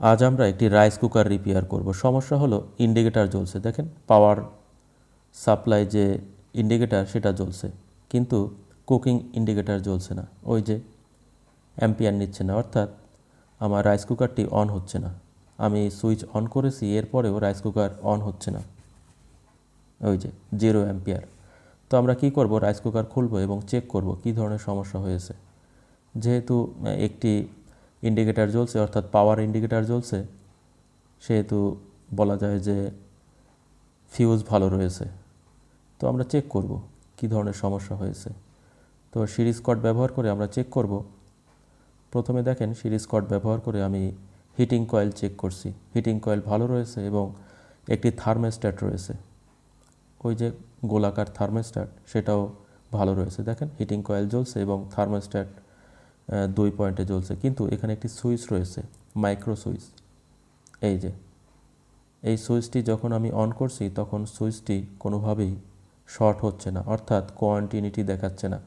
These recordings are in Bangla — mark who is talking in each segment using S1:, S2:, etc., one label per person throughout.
S1: আজ আমরা একটি রাইস কুকার রিপেয়ার করব। সমস্যা হলো, ইন্ডিকেটার জ্বলছে। দেখেন, পাওয়ার সাপ্লাই যে ইন্ডিকেটার, সেটা জ্বলছে। কিন্তু কুকিং ইন্ডিকেটার জ্বলছে না। ওই যে অ্যাম্পিয়ার নিচ্ছে না। অর্থাৎ আমার রাইস কুকারটি অন হচ্ছে না। আমি সুইচ অন করেছি, এরপরেও রাইস কুকার অন হচ্ছে না। ওই যে, জিরো অ্যাম্পিয়ার। তো আমরা কি করব? রাইস কুকার খুলব এবং চেক করব কি ধরনের সমস্যা হয়েছে। যেহেতু একটি ইন্ডিকেটার জ্বলছে, অর্থাৎ পাওয়ার ইন্ডিকেটার জ্বলছে, সেহেতু বলা যায় যে ফিউজ ভালো রয়েছে। তো আমরা চেক করব কি ধরনের সমস্যা হয়েছে। তো সিরিজ কট ব্যবহার করে আমরা চেক করব। প্রথমে দেখেন সিরিজ কট ব্যবহার করে আমি হিটিং কয়েল চেক করছি। হিটিং কয়েল ভালো রয়েছে এবং একটি থার্মোস্ট্যাট রয়েছে। ওই যে গোলাকার থার্মোস্ট্যাট সেটাও ভালো রয়েছে। দেখেন হিটিং কয়েল জ্বলছে এবং থার্মোস্ট্যাট দুই পয়েন্টে জ্বলছে। কিন্তু এখানে একটি সুইচ রয়েছে, মাইক্রো সুইচ। এই যে, এই সুইচটি যখন আমি অন করছি, তখন সুইচটি কোনোভাবেই শর্ট হচ্ছে না, অর্থাৎ কোয়ান্টিনিটি দেখাচ্ছে না।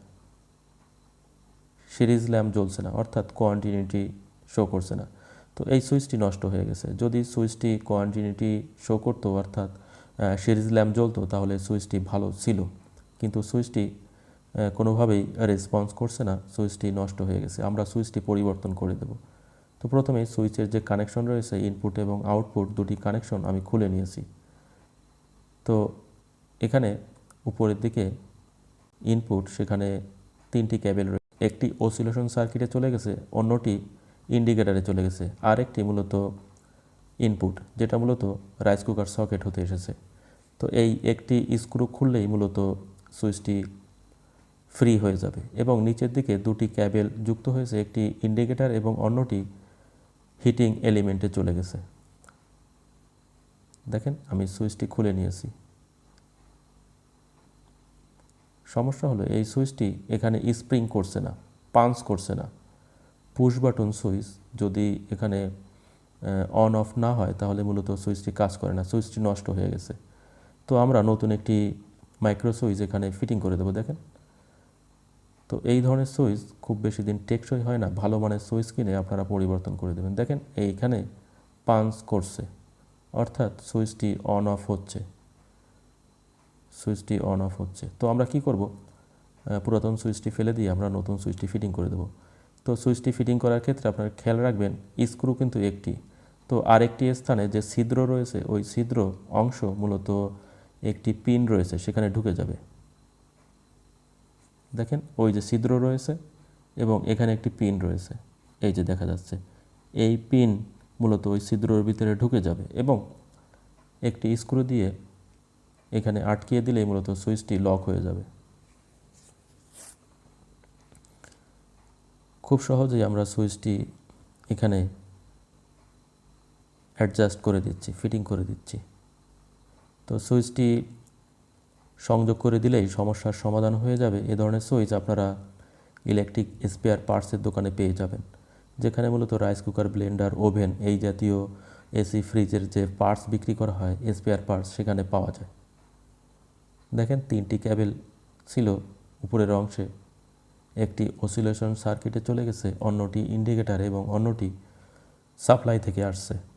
S1: সিরিজ ল্যাম্প জ্বলছে না, অর্থাৎ কোয়ান্টিনিটি শো করছে না। তো এই সুইচটি নষ্ট হয়ে গেছে। যদি সুইচটি কোয়ান্টিনিটি শো করতো, অর্থাৎ সিরিজ ল্যাম্প জ্বলতো, তাহলে সুইচটি ভালো ছিল। কিন্তু সুইচটি কোনোভাবেই রেসপন্স করছে না, সুইচটি নষ্ট হয়ে গেছে, আমরা সুইচটি পরিবর্তন করে দেব। তো প্রথমে সুইচের যে কানেকশন রয়েছে ইনপুট এবং আউটপুট দুটি কানেকশন আমি খুলে নিয়েছি। তো এখানে উপরের দিকে ইনপুট সেখানে তিনটি ক্যাবেল রয়েছে একটি অসিলেশন সার্কিটে চলে গেছে, অন্যটি ইন্ডিকেটারে চলে গেছে আর একটি মূলত ইনপুট যেটা মূলত রাইস কুকার সকেট হতে এসেছে। তো এই একটি স্ক্রু খুললেই মূলত সুইচটি ফ্রি হয়ে যাবে। এবং নিচের দিকে দুটি ক্যাবেল যুক্ত হয়েছে, একটি ইন্ডিকেটার এবং অন্যটি হিটিং এলিমেন্টে চলে গেছে। দেখেন, আমি সুইচটি খুলে নিয়েছি। সমস্যা হলো, এই সুইচটি এখানে স্প্রিং করছে না পাঞ্চ করছে না। পুশ বাটন সুইচ যদি এখানে অন অফ না হয়, তাহলে মূলত সুইচটি কাজ করে না, সুইচটি নষ্ট হয়ে গেছে। তো আমরা নতুন একটি মাইক্রো সুইচ এখানে ফিটিং করে দেবো, দেখেন। তো এই ধরনের সুইচ খুব বেশি দিন টেকসই হয় না, ভালো মানের সুইচ কিনে আপনারা পরিবর্তন করে দেবেন। দেখেন এইখানে পাঞ্চ করছে, অর্থাৎ সুইচটি অন অফ হচ্ছে, সুইচটি অন অফ হচ্ছে। তো আমরা কি করব? পুরাতন সুইচটি ফেলে দিয়ে আমরা নতুন সুইচটি ফিটিং করে দেবো। তো সুইচটি ফিটিং করার ক্ষেত্রে আপনারা খেয়াল রাখবেন, স্ক্রু কিন্তু একটি। তো আরেকটি স্থানে যে ছিদ্র রয়েছে, ওই ছিদ্র অংশ মূলত একটি পিন রয়েছে, সেখানে ঢুকে যাবে। দেখেন ওই যে ছিদ্র রয়েছে এবং এখানে একটি পিন রয়েছে। এই যে দেখা যাচ্ছে, এই পিন মূলত ওই ছিদ্রর ভিতরে ঢুকে যাবে এবং একটি স্ক্রু দিয়ে এখানে আটকিয়ে দিলেই মূলত সুইচটি লক হয়ে যাবে। খুব সহজেই আমরা সুইচটি এখানে অ্যাডজাস্ট করে দিচ্ছি ফিটিং করে দিচ্ছি। তো সুইচটি সংযোগ করে দিলেই সমস্যার সমাধান হয়ে যাবে। এ ধরনের সুইচ আপনারা ইলেকট্রিক স্পেয়ার পার্টসের দোকানে পেয়ে যাবেন। যেখানে মূলত রাইস কুকার, ব্লেন্ডার, ওভেন এই জাতীয় এসি, ফ্রিজের যে পার্টস বিক্রি করা হয়, স্পেয়ার পার্টস সেখানে পাওয়া যায়। দেখেন, তিনটি ক্যাবেল ছিল উপরের অংশে। একটি অসিলেশন সার্কিটে চলে গেছে, অন্যটি ইন্ডিকেটার এবং অন্যটি সাপ্লাই থেকে আসছে।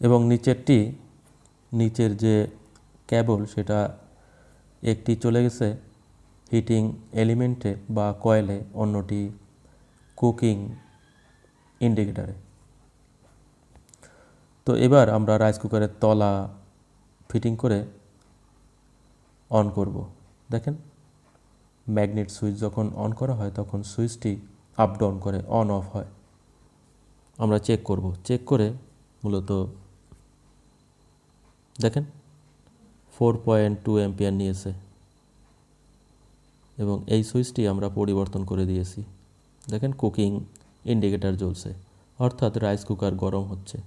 S1: এবং নিচেরটি, নিচের যে ক্যাবল সেটা একটি চলে গেছে হিটিং এলিমেন্টে বা কয়েলে অন্যটি কুকিং ইন্ডিকেটারে তো এবার আমরা রাইস কুকারের তলা ফিটিং করে অন করব। দেখেন ম্যাগনেট সুইচ যখন অন করা হয়, তখন সুইচটি আপ ডাউন করে অন অফ হয়। আমরা চেক করব। চেক করে মূলত দেখেন ফোর পয়েন্ট টু অ্যাম্পিয়ার নিয়েছে এবং এই সুইচটি আমরা পরিবর্তন করে দিয়েছি। দেখেন কুকিং ইন্ডিকেটার জ্বলছে, অর্থাৎ রাইস কুকার গরম হচ্ছে।